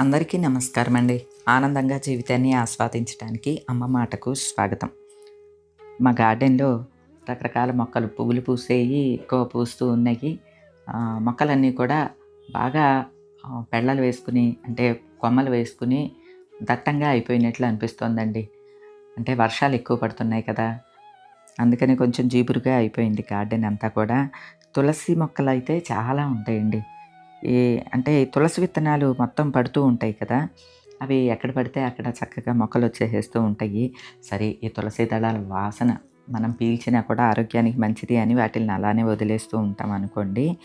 అందరికీ నమస్కారం అండి ఆనందంగా జీవితాన్ని ఆస్వాదించడానికి అమ్మ మాటకు స్వాగతం. మా గార్డెన్లో రకరకాల మొక్కలు పువ్వులు పూసేవి ఎక్కువ పూస్తూ ఉన్నాయి. మొక్కలన్నీ కూడా బాగా పెళ్ళలు వేసుకుని అంటే కొమ్మలు వేసుకుని దట్టంగా అయిపోయినట్లు అనిపిస్తోందండి. అంటే వర్షాలు ఎక్కువ పడుతున్నాయి కదా. అందుకని కొంచెం జీబురుగా అయిపోయింది గార్డెన్ అంతా కూడా. తులసి మొక్కలు అయితే చాలా ఉంటాయండి. ఈ అంటే తులసి విత్తనాలు మొత్తం పడుతూ ఉంటాయి కదా అవి ఎక్కడ పడితే అక్కడ చక్కగా మొక్కలు వచ్చేసేస్తూ ఉంటాయి. సరే ఈ తులసి దళాల వాసన మనం పీల్చినా కూడా ఆరోగ్యానికి మంచిది అని వాటిని అలానే వదిలేస్తూ ఉంటాం అనుకోండి.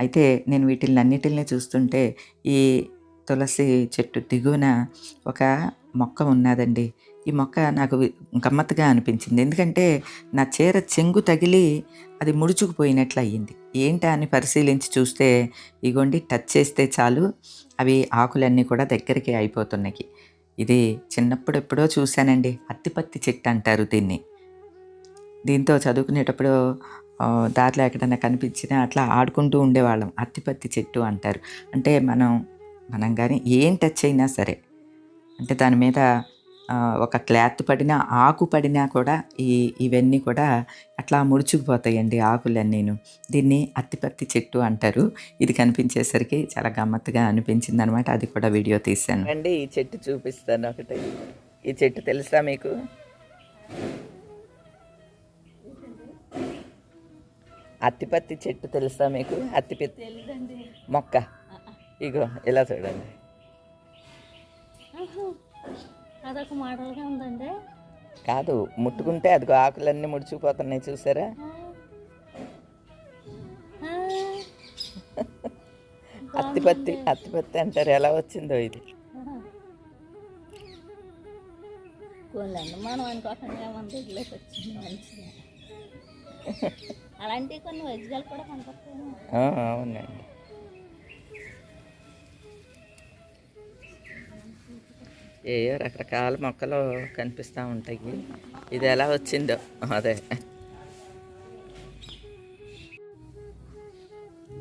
అయితే నేను వీటిని అన్నిటిని చూస్తుంటే ఈ తులసి చెట్టు దిగువన ఒక మొక్క ఉన్నదండి. ఈ మొక్క నాకు గమ్మత్తుగా అనిపించింది. ఎందుకంటే నా చీర చెంగు తగిలి అది ముడుచుకుపోయినట్లు అయ్యింది. ఏంటా అని పరిశీలించి చూస్తే ఇగోండి టచ్ చేస్తే చాలు. అవి ఆకులన్నీ కూడా దగ్గరికి అయిపోతున్నాయి. ఇది చిన్నప్పుడు ఎప్పుడో చూశానండి. అత్తిపత్తి చెట్టు అంటారు దీన్ని. దీంతో చదువుకునేటప్పుడు దారిలో ఎక్కడైనా కనిపించినా అట్లా ఆడుకుంటూ ఉండేవాళ్ళం. అత్తిపత్తి చెట్టు అంటారు. అంటే మనం మనం కానీ ఏం టచ్ అయినా సరే అంటే దాని మీద ఒక క్లాత్ పడినా ఆకు పడినా కూడా ఈ ఇవన్నీ కూడా అట్లా ముడుచుకుపోతాయండి ఆకులన్నీను. దీన్ని అత్తిపత్తి చెట్టు అంటారు. ఇది కనిపించేసరికి చాలా గమ్మత్తుగా అనిపించింది అనమాట అది కూడా వీడియో తీశాను. అండి ఈ చెట్టు చూపిస్తాను ఒకటి. ఈ చెట్టు తెలుసా మీకు? అత్తిపత్తి చెట్టు తెలుసా మీకు? అత్తిపత్తి మొక్క. ఇగో ఇలా చూడండి. అదొక మోడల్గా ఉందండి. కాదు ముట్టుకుంటే అదిగో ఆకులన్నీ ముడుచుకుపోతున్నాయి చూసారా? అత్తిపత్తి అత్తిపత్తి అంటారు. ఎలా వచ్చిందో ఇది? పోన్లేండి మనం అనుకోకుండా మన దగ్గరలోకి వచ్చింది మంచిగా. అలాంటివి కొన్ని వెజ్గాలు కూడా కనపడతాయి అవునండి. ఏయో రకరకాల మొక్కలు కనిపిస్తూ ఉంటాయి. ఇది ఎలా వచ్చిందో. అదే.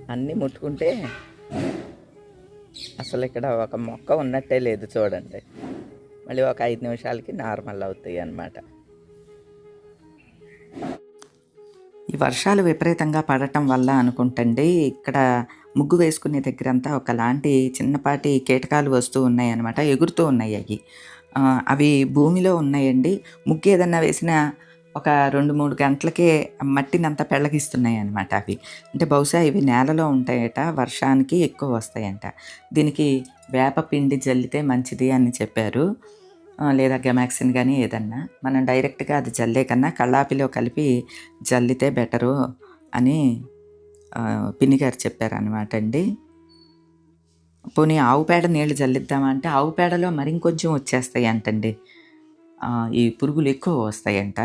అన్నీ ముట్టుకుంటే అసలు ఇక్కడ ఒక మొక్క ఉన్నట్టే లేదు చూడండి. మళ్ళీ ఒక ఐదు నిమిషాలకి నార్మల్ అవుతాయి అన్నమాట. ఈ వర్షాలు విపరీతంగా పడటం వల్ల అనుకుంటండి ఇక్కడ ముగ్గు వేసుకునే దగ్గర అంతా ఒకలాంటి చిన్నపాటి కీటకాలు వస్తూ ఉన్నాయి అనమాట ఎగురుతూ ఉన్నాయి అవి. అవి భూమిలో ఉన్నాయండి. ముగ్గు ఏదన్నా వేసినా ఒక రెండు మూడు గంటలకే మట్టినంతా పెళ్ళగిస్తున్నాయి అనమాట అవి. అంటే బహుశా ఇవి నేలలో ఉంటాయట వర్షానికి ఎక్కువ వస్తాయంట. దీనికి వేప పిండి జల్లితే మంచిది అని చెప్పారు. లేదా గెమాక్సిన్ కానీ ఏదన్నా. మనం డైరెక్ట్గా అది జల్లే కన్నా కళ్ళాపిలో కలిపి జల్లితే బెటరు అని పిన్ని గారు చెప్పారనమాట అండి. పోనీ ఆవు పేడ నీళ్ళు జల్లిద్దామంటే ఆవు పేడలో మరి ఇంకొంచెం వచ్చేస్తాయి అంటండి. ఈ పురుగులు ఎక్కువ వస్తాయంట.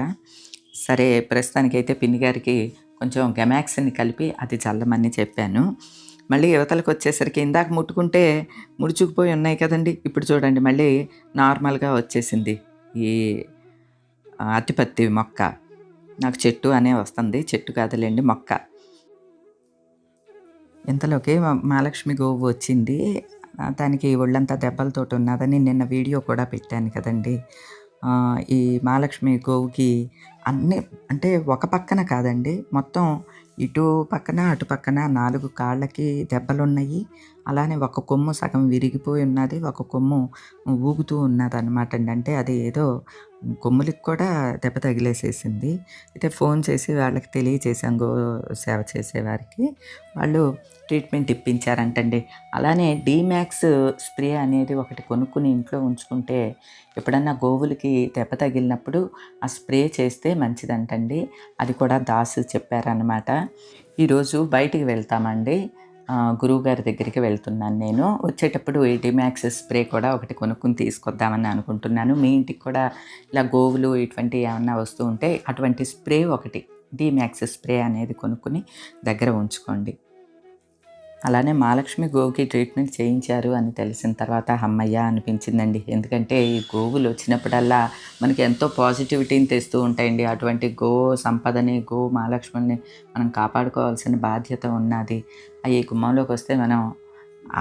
సరే ప్రస్తుతానికైతే పిన్ని గారికి కొంచెం గెమాక్సిన్ కలిపి అది చల్లమని చెప్పాను. మళ్ళీ యువతలకు వచ్చేసరికి ఇందాక ముట్టుకుంటే ముడుచుకుపోయి ఉన్నాయి కదండి. ఇప్పుడు చూడండి మళ్ళీ నార్మల్గా వచ్చేసింది ఈ అతిపత్తి మొక్క. నాకు చెట్టు అనే వస్తుంది చెట్టు కాదులేండి మొక్క. ఇంతలోకి మహాలక్ష్మి గోవు వచ్చింది. దానికి ఒళ్ళంతా దెబ్బలతోటి ఉన్నదని నిన్న వీడియో కూడా పెట్టాను కదండి. ఈ మహాలక్ష్మి గోవుకి అన్ని అంటే ఒక పక్కన కాదండి మొత్తం ఇటు పక్కన అటు పక్కన నాలుగు కాళ్ళకి దెబ్బలు ఉన్నాయి అలానే ఒక కొమ్ము సగం విరిగిపోయి ఉన్నది ఒక కొమ్ము ఊగుతూ ఉన్నది అనమాట అండి. అంటే అది ఏదో కొమ్ములకి కూడా దెబ్బ తగిలేసేసింది. అయితే ఫోన్ చేసి వాళ్ళకి తెలియచేసాం గో సేవ చేసేవారికి. వాళ్ళు ట్రీట్మెంట్ ఇప్పించారంటండి. అలానే డీమ్యాక్స్ స్ప్రే అనేది ఒకటి కొనుక్కుని ఇంట్లో ఉంచుకుంటే ఎప్పుడన్నా గోవులకి దెబ్బ తగిలినప్పుడు ఆ స్ప్రే చేస్తే మంచిదంటండి. అది కూడా దాసు చెప్పారనమాట ఈరోజు బయటికి వెళ్తామండి. గురువు గారి దగ్గరికి వెళ్తున్నాను నేను. వచ్చేటప్పుడు ఈ డిమాక్స్ స్ప్రే కూడా ఒకటి కొనుక్కుని తీసుకొద్దామని అనుకుంటున్నాను. మీ ఇంటికి కూడా ఇలా గోవులు ఇటువంటి ఏమన్నా వస్తూ ఉంటే అటువంటి స్ప్రే ఒకటి డిమాక్స్ స్ప్రే అనేది కొనుక్కుని దగ్గర ఉంచుకోండి. అలానే మహాలక్ష్మి గోవుకి ట్రీట్మెంట్ చేయించారు అని తెలిసిన తర్వాత అమ్మయ్య అనిపించిందండి. ఎందుకంటే ఈ గోవులు వచ్చినప్పుడల్లా మనకి ఎంతో పాజిటివిటీని తెస్తూ ఉంటాయండి. అటువంటి గో సంపదని గో మహాలక్ష్మిని మనం కాపాడుకోవాల్సిన బాధ్యత ఉన్నది. అవి గుమ్మంలోకి వస్తే మనం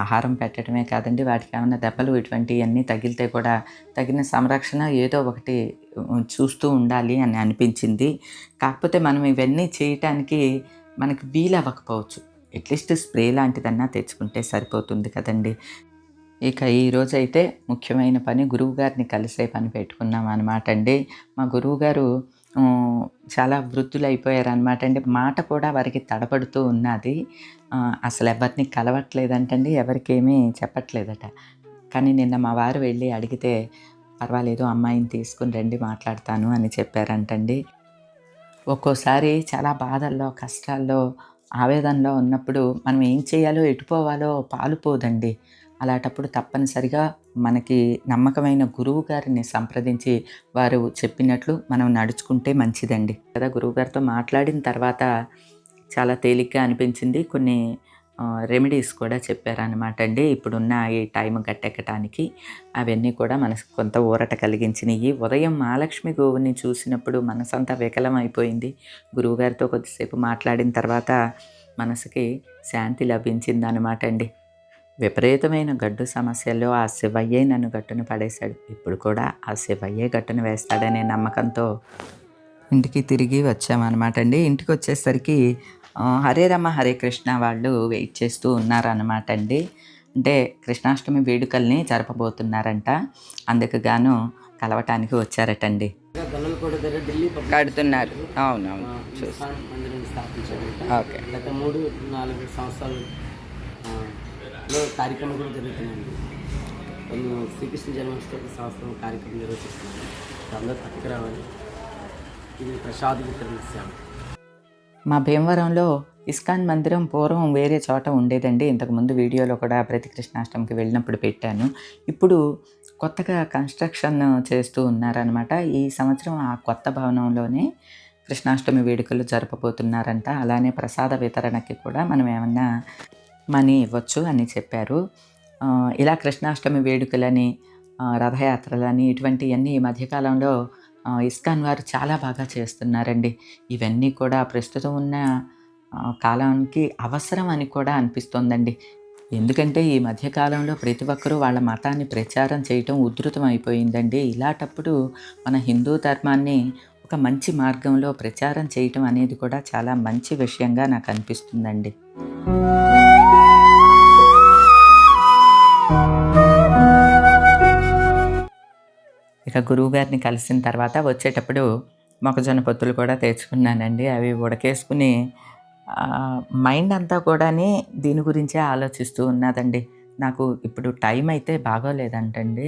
ఆహారం పెట్టడమే కాదండి వాటికి ఏమైనా దెబ్బలు ఇటువంటివన్నీ తగిలితే కూడా తగిన సంరక్షణ ఏదో ఒకటి చూస్తూ ఉండాలి అని అనిపించింది. కాకపోతే మనం ఇవన్నీ చేయటానికి మనకి వీలు అవ్వకపోవచ్చు అట్లీస్ట్ స్ప్రే లాంటిదన్నా తెచ్చుకుంటే సరిపోతుంది కదండి. ఇక ఈరోజు అయితే ముఖ్యమైన పని గురువుగారిని కలిసే పని పెట్టుకున్నాం అనమాట అండి. మా గురువుగారు చాలా వృద్ధులు అయిపోయారు అనమాట అండి మాట కూడా వారికి తడబడుతూ ఉన్నది. అసలు ఎవరిని కలవట్లేదంటండి ఎవరికేమీ చెప్పట్లేదట. కానీ నిన్న మా వారు వెళ్ళి అడిగితే పర్వాలేదు అమ్మాయిని తీసుకుని రండి మాట్లాడతాను అని చెప్పారంటండి. ఒక్కోసారి చాలా బాధల్లో కష్టాల్లో ఆవేదనలో ఉన్నప్పుడు మనం ఏం చేయాలో ఎటుపోవాలో పాలుపోదండి అలాంటప్పుడు తప్పనిసరిగా మనకి నమ్మకమైన గురువు గారిని సంప్రదించి వారు చెప్పినట్లు మనం నడుచుకుంటే మంచిదండి. కదా గురువుగారితో మాట్లాడిన తర్వాత చాలా తేలిగ్గా అనిపించింది. కొన్ని రెమెడీస్ కూడా చెప్పారనమాట అండి. ఇప్పుడున్న ఈ టైం గట్టెక్కటానికి అవన్నీ కూడా మనకు కొంత ఊరట కలిగించినాయి ఉదయం మహాలక్ష్మి గోవుని చూసినప్పుడు మనసంతా వికలం అయిపోయింది గురువుగారితో కొద్దిసేపు మాట్లాడిన తర్వాత మనసుకి శాంతి లభించింది అనమాట అండి. విపరీతమైన గడ్డు సమస్యల్లో ఆ శివయ్యే నన్ను గట్టును పడేశాడు. ఇప్పుడు కూడా ఆ శివయ్యే గట్టును వేస్తాడనే నమ్మకంతో ఇంటికి తిరిగి వచ్చామన్నమాట అండి. ఇంటికి వచ్చేసరికి హరే రమ హరే కృష్ణ వాళ్ళు వెయిట్ చేస్తూ ఉన్నారన్నమాట అండి. అంటే కృష్ణాష్టమి వేడుకల్ని జరపబోతున్నారంట. అందుకు గాను కలవటానికి వచ్చారటండి. కడుతున్నారు. అవునవును. ఓకే. గత మూడు నాలుగు సంవత్సరాలు కార్యక్రమం కూడా జరుగుతున్నాయండి నేను శ్రీకృష్ణ జన్మాష్టమి సంవత్సరం కార్యక్రమం నిర్వహిస్తున్నాను. అందరూ పక్కకు రావాలి. ఇది ప్రసాద్ వితరణ మా భీమవరంలో ఇస్కాన్ మందిరం పూర్వం వేరే చోట ఉండేదండి. ఇంతకుముందు వీడియోలో కూడా ప్రతి కృష్ణాష్టమికి వెళ్ళినప్పుడు పెట్టాను. ఇప్పుడు కొత్తగా కన్స్ట్రక్షన్ చేస్తూ ఉన్నారనమాట ఈ సంవత్సరం ఆ కొత్త భవనంలోనే కృష్ణాష్టమి వేడుకలు జరపబోతున్నారంట. అలానే ప్రసాద వితరణకి కూడా మనం ఏమన్నా మనీ ఇవ్వచ్చు అని చెప్పారు. ఇలా కృష్ణాష్టమి వేడుకలని రథయాత్రలని ఇటువంటివన్నీ ఈ మధ్యకాలంలో ఇస్కాన్ వారు చాలా బాగా చేస్తున్నారండి. ఇవన్నీ కూడా ప్రస్తుతం ఉన్న కాలానికి అవసరం అని కూడా అనిపిస్తోందండి. ఎందుకంటే ఈ మధ్యకాలంలో ప్రతి ఒక్కరూ వాళ్ళ మతాన్ని ప్రచారం చేయటం ఉధృతం అయిపోయిందండి. ఇలాటప్పుడు మన హిందూ ధర్మాన్ని ఒక మంచి మార్గంలో ప్రచారం చేయటం అనేది కూడా చాలా మంచి విషయంగా నాకు అనిపిస్తుందండి. ఇక గురువుగారిని కలిసిన తర్వాత వచ్చేటప్పుడు మొక్కజొన్న పొత్తులు కూడా తెచ్చుకున్నానండి. అవి ఉడకేసుకుని మైండ్ అంతా కూడానే దీని గురించే ఆలోచిస్తూ ఉన్నదండి. నాకు ఇప్పుడు టైం అయితే బాగోలేదంటండి.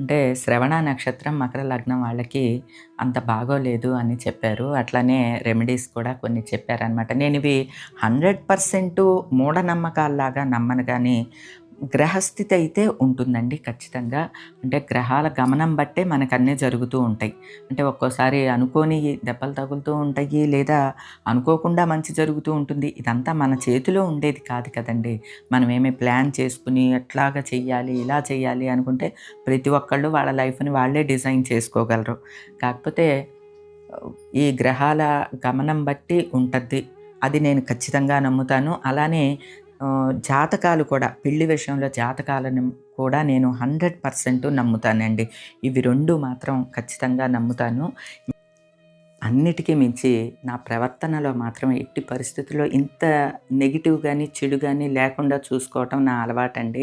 అంటే శ్రవణ నక్షత్రం మకర లగ్నం వాళ్ళకి అంత బాగోలేదు అని చెప్పారు. అట్లానే రెమెడీస్ కూడా కొన్ని చెప్పారనమాట నేను ఇవి హండ్రెడ్ పర్సెంట్ మూఢనమ్మకాల్లాగా నమ్మను కానీ గ్రహస్థితి అయితే ఉంటుందండి ఖచ్చితంగా. అంటే గ్రహాల గమనం బట్టే మనకన్నీ జరుగుతూ ఉంటాయి. అంటే ఒక్కోసారి అనుకోని దెబ్బలు తగులుతూ ఉంటాయి లేదా అనుకోకుండా మంచి జరుగుతూ ఉంటుంది. ఇదంతా మన చేతిలో ఉండేది కాదు కదండి. మనం ఏమి ప్లాన్ చేసుకుని ఎట్లాగా చెయ్యాలి ఇలా చేయాలి అనుకుంటే ప్రతి ఒక్కళ్ళు వాళ్ళ లైఫ్ని వాళ్ళే డిజైన్ చేసుకోగలరు. కాకపోతే ఈ గ్రహాల గమనం బట్టి ఉంటుంది అది నేను ఖచ్చితంగా నమ్ముతాను. అలానే జాతకాలు కూడా పెళ్ళి విషయంలో జాతకాలను కూడా నేను హండ్రెడ్ పర్సెంట్ నమ్ముతానండి. ఇవి రెండు మాత్రం ఖచ్చితంగా నమ్ముతాను. అన్నిటికీ మించి నా ప్రవర్తనలో మాత్రం ఎట్టి పరిస్థితుల్లో ఇంత నెగిటివ్ కానీ చెడు కానీ లేకుండా చూసుకోవటం నా అలవాటండి.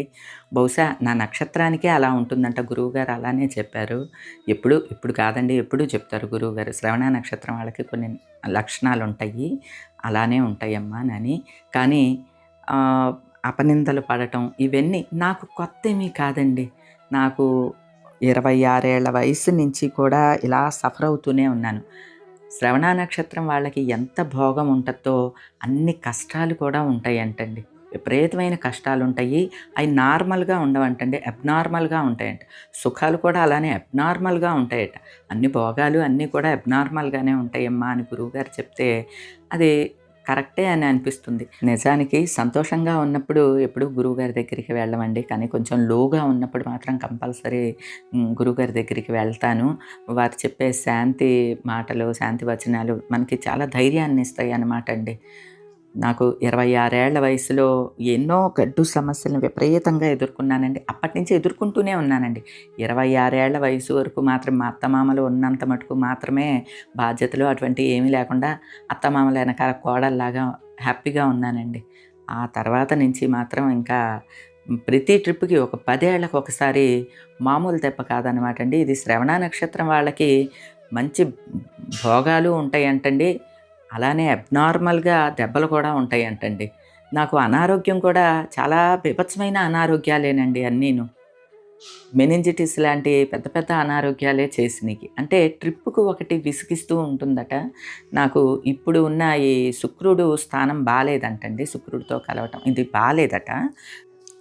బహుశా నా నక్షత్రానికే అలా ఉంటుందంట గురువుగారు అలానే చెప్పారు. ఎప్పుడు ఇప్పుడు కాదండి ఎప్పుడు చెప్తారు గురువుగారు. శ్రవణ నక్షత్రం వాళ్ళకి కొన్ని లక్షణాలు ఉంటాయి అలానే ఉంటాయమ్మా అని. కానీ అపనిందలు పడటం ఇవన్నీ నాకు కొత్త ఏమీ కాదండి. నాకు ఇరవై ఆరేళ్ళ వయసు నుంచి కూడా ఇలా సఫర్ అవుతూనే ఉన్నాను. శ్రవణ నక్షత్రం వాళ్ళకి ఎంత భోగం ఉంటుందో అన్ని కష్టాలు కూడా ఉంటాయి అంటండి విపరీతమైన కష్టాలు ఉంటాయి. అవి నార్మల్గా ఉండవంటండి. అబ్నార్మల్గా ఉంటాయంట. సుఖాలు కూడా అలానే అబ్నార్మల్గా ఉంటాయట. అన్ని భోగాలు అన్నీ కూడా అబ్నార్మల్గానే ఉంటాయమ్మా అని గురువుగారు చెప్తే అది కరెక్టే అని అనిపిస్తుంది. నిజానికి సంతోషంగా ఉన్నప్పుడు ఎప్పుడు గురువుగారి దగ్గరికి వెళ్ళమండి. కానీ కొంచెం లోగా ఉన్నప్పుడు మాత్రం కంపల్సరీ గురువుగారి దగ్గరికి వెళ్తాను. వారు చెప్పే శాంతి మాటలు శాంతి వచనాలు మనకి చాలా ధైర్యాన్ని ఇస్తాయి అన్నమాట అండి. నాకు ఇరవై ఆరేళ్ళ వయసులో ఎన్నో గడ్డు సమస్యలను విపరీతంగా ఎదుర్కొన్నానండి. అప్పటి నుంచి ఎదుర్కొంటూనే ఉన్నానండి. ఇరవై ఆరేళ్ళ వయసు వరకు మాత్రం మా అత్తమామలు ఉన్నంత మటుకు మాత్రమే బాధ్యతలు అటువంటి ఏమీ లేకుండా అత్తమామల వెనకాల కోడల్లాగా హ్యాపీగా ఉన్నానండి. ఆ తర్వాత నుంచి మాత్రం ఇంకా ప్రతి ట్రిప్కి ఒక పదేళ్ళకు ఒకసారి మామూలు దెబ్బ కాదనమాట అండి ఇది శ్రవణ నక్షత్రం వాళ్ళకి మంచి భోగాలు ఉంటాయంటండి. అలానే అబ్నార్మల్గా దెబ్బలు కూడా ఉంటాయంటండి. నాకు అనారోగ్యం కూడా చాలా బీభత్సమైన అనారోగ్యాలేనండి అన్నీను. మెనింజిటిస్ లాంటి పెద్ద పెద్ద అనారోగ్యాలే చేసినాయి అంటే ట్రిప్పుకు ఒకటి విసిగిస్తూ ఉంటుందట. నాకు ఇప్పుడు ఉన్న ఈ శుక్రుడు స్థానం బాగాలేదంటండి శుక్రుడితో కలవటం. ఇది బాగాలేదట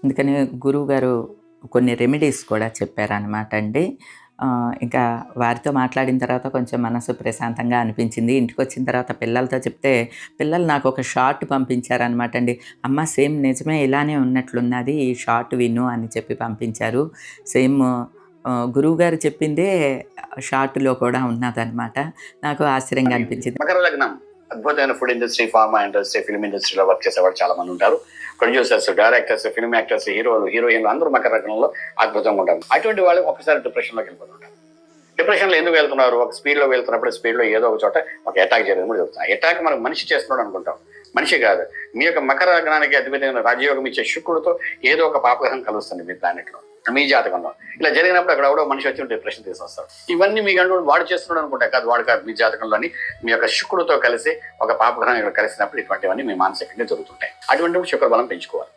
అందుకని గురువు గారు కొన్ని రెమెడీస్ కూడా చెప్పారనమాట అండి. ఇంకా వారితో మాట్లాడిన తర్వాత కొంచెం మనసు ప్రశాంతంగా అనిపించింది. ఇంటికి వచ్చిన తర్వాత పిల్లలతో చెప్తే పిల్లలు నాకు ఒక షార్ట్ పంపించారనమాట అండి. అమ్మ సేమ్ నిజమే ఇలానే ఉన్నట్లున్నది ఈ షార్ట్ విను అని చెప్పి పంపించారు. సేమ్ గురువు గారు చెప్పిందే షార్ట్లో కూడా ఉన్నదన్నమాట. నాకు ఆశ్చర్యంగా అనిపించింది. మకర లగ్నం. అద్భుతమైన food industry pharma industry film ఇండస్ట్రీలో వర్క్ చేసేవాళ్ళు చాలా మంది ఉంటారు. ప్రొడ్యూసర్స్ డైరెక్టర్స్ ఫిల్మ్ యాక్టర్స్ హీరోలు హీరోయిన్లు అందరూ మకర రకంలో అద్భుతంగా ఉంటారు. అటువంటి వాళ్ళు ఒకసారి డిప్రెషన్లోకి వెళ్ళిపోతుంటారు డిప్రెషన్లో ఎందుకు వెళ్తున్నారు? ఒక స్పీడ్లో వెళ్తున్నప్పుడు స్పీడ్లో ఏదో ఒక చోట ఒక అటాక్ జరిగింది కూడా చెప్తాను అటాక్ మనకు మనిషి చేస్తున్నాడు అనుకుంటాం. మనిషి కాదు. మీ యొక్క మకర లగ్నానికి అధిపతమైన రాజయోగం ఇచ్చే శుక్రుడితో ఏదో ఒక పాపగ్రహం కలుస్తుంది మీ ప్లానెట్లో మీ జాతకంలో. ఇలా జరిగినప్పుడు అక్కడ ఎవడో మనిషి వచ్చి ఉంటే ప్రశ్న తీసుకొస్తాడు ఇవన్నీ మీ గంటూ వాడు చేస్తున్నాడు అనుకుంటా కాదు వాడు కాదు మీ జాతకంలోని మీ యొక్క శుక్రుడితో కలిసి ఒక పాపగ్రహం ఇక్కడ కలిసినప్పుడు ఇటువంటివన్నీ మీ మానసికంగా జరుగుతుంటాయి. అటువంటి శుక్ర బలం పెంచుకోవాలి.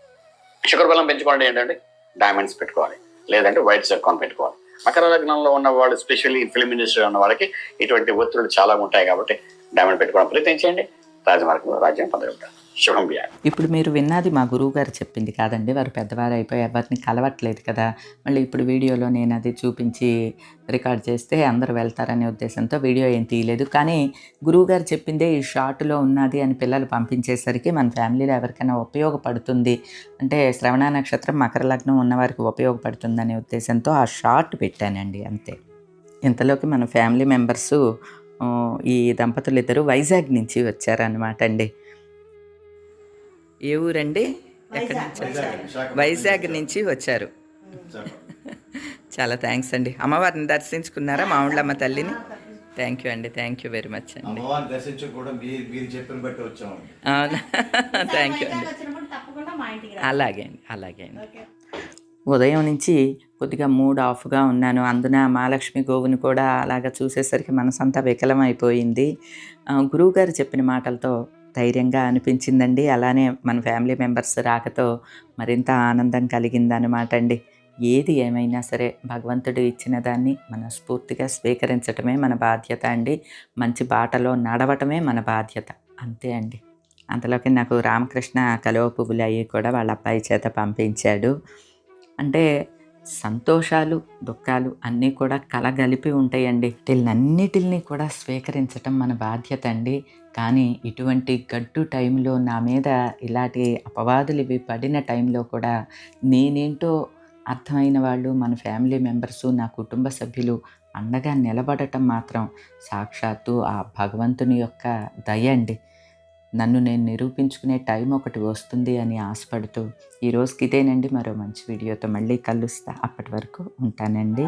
శుక్ర బలం పెంచుకోవాలంటే ఏంటంటే డైమండ్స్ పెట్టుకోవాలి లేదంటే వైట్ సర్కాన్ పెట్టుకోవాలి. మకర లగ్నంలో ఉన్న వాళ్ళు స్పెషల్లీ ఫిల్మ్ ఇండస్ట్రీలో ఉన్న వాళ్ళకి ఇటువంటి ఒత్తిడులు చాలా ఉంటాయి కాబట్టి డైమండ్ పెట్టుకోవడం ప్రయత్నించండి. రాజమార్గంలో రాజ్యం పొందగలుగుతారు శుభం ఇప్పుడు మీరు విన్నది మా గురువు గారు చెప్పింది కాదండి. వారు పెద్దవారు అయిపోయి ఎవరిని కలవట్లేదు కదా. మళ్ళీ ఇప్పుడు వీడియోలో నేను అది చూపించి రికార్డ్ చేస్తే అందరూ వెళ్తారనే ఉద్దేశంతో వీడియో ఏం తీయలేదు. కానీ గురువు గారు చెప్పిందే ఈ షార్ట్లో ఉన్నది అని పిల్లలు పంపించేసరికి మన ఫ్యామిలీలో ఎవరికైనా ఉపయోగపడుతుంది. అంటే శ్రవణ నక్షత్రం మకర లగ్నం ఉన్నవారికి ఉపయోగపడుతుందనే ఉద్దేశంతో ఆ షార్ట్ పెట్టానండి అంతే. ఇంతలోకి మన ఫ్యామిలీ మెంబర్సు ఈ దంపతులు ఇద్దరు వైజాగ్ నుంచి వచ్చారనమాట అండి. ఏ ఊరండి? ఎక్కడి నుంచి? వైజాగ్. నుంచి వచ్చారు. చాలా థ్యాంక్స్ అండి. అమ్మవారిని దర్శించుకున్నారా మామిళ్ళమ్మ తల్లిని? థ్యాంక్ యూ అండి థ్యాంక్ యూ వెరీ మచ్ అండి. అవునా? థ్యాంక్ యూ అండి. అలాగే అండి అలాగే అండి. ఉదయం నుంచి కొద్దిగా మూడ్ ఆఫ్గా ఉన్నాను. అందున మహాలక్ష్మి గోవుని కూడా అలాగా చూసేసరికి మనసంతా వికలం అయిపోయింది గురువుగారు చెప్పిన మాటలతో ధైర్యంగా అనిపించిందండి. అలానే మన ఫ్యామిలీ మెంబర్స్ రాకతో మరింత ఆనందం కలిగిందనమాట అండి. ఏది ఏమైనా సరే భగవంతుడు ఇచ్చిన దాన్ని మనస్ఫూర్తిగా స్వీకరించటమే మన బాధ్యత అండి. మంచి బాటలో నడవటమే మన బాధ్యత. అంతే అండి. అంతలోకి నాకు రామకృష్ణ కలువ పువ్వులు అవి కూడా వాళ్ళ అబ్బాయి చేత పంపించాడు. అంటే సంతోషాలు దుఃఖాలు అన్నీ కూడా కలగలిపి ఉంటాయండి. వీళ్ళన్నిటిని కూడా స్వీకరించటం మన బాధ్యత అండి. కానీ ఇటువంటి గడ్డు టైంలో నా మీద ఇలాంటి అపవాదులు ఇవి పడిన టైంలో కూడా నేనేంటో అర్థమైన వాళ్ళు మన ఫ్యామిలీ మెంబర్స్ నా కుటుంబ సభ్యులు అండగా నిలబడటం మాత్రం సాక్షాత్తు ఆ భగవంతుని యొక్క దయ అండి. నన్ను నేను నిరూపించుకునే టైం ఒకటి వస్తుంది అని ఆశపడుతూ ఈ రోజుకి ఇదేనండి మరో మంచి వీడియోతో మళ్ళీ కలుస్తా. అప్పటి వరకు ఉంటానండి.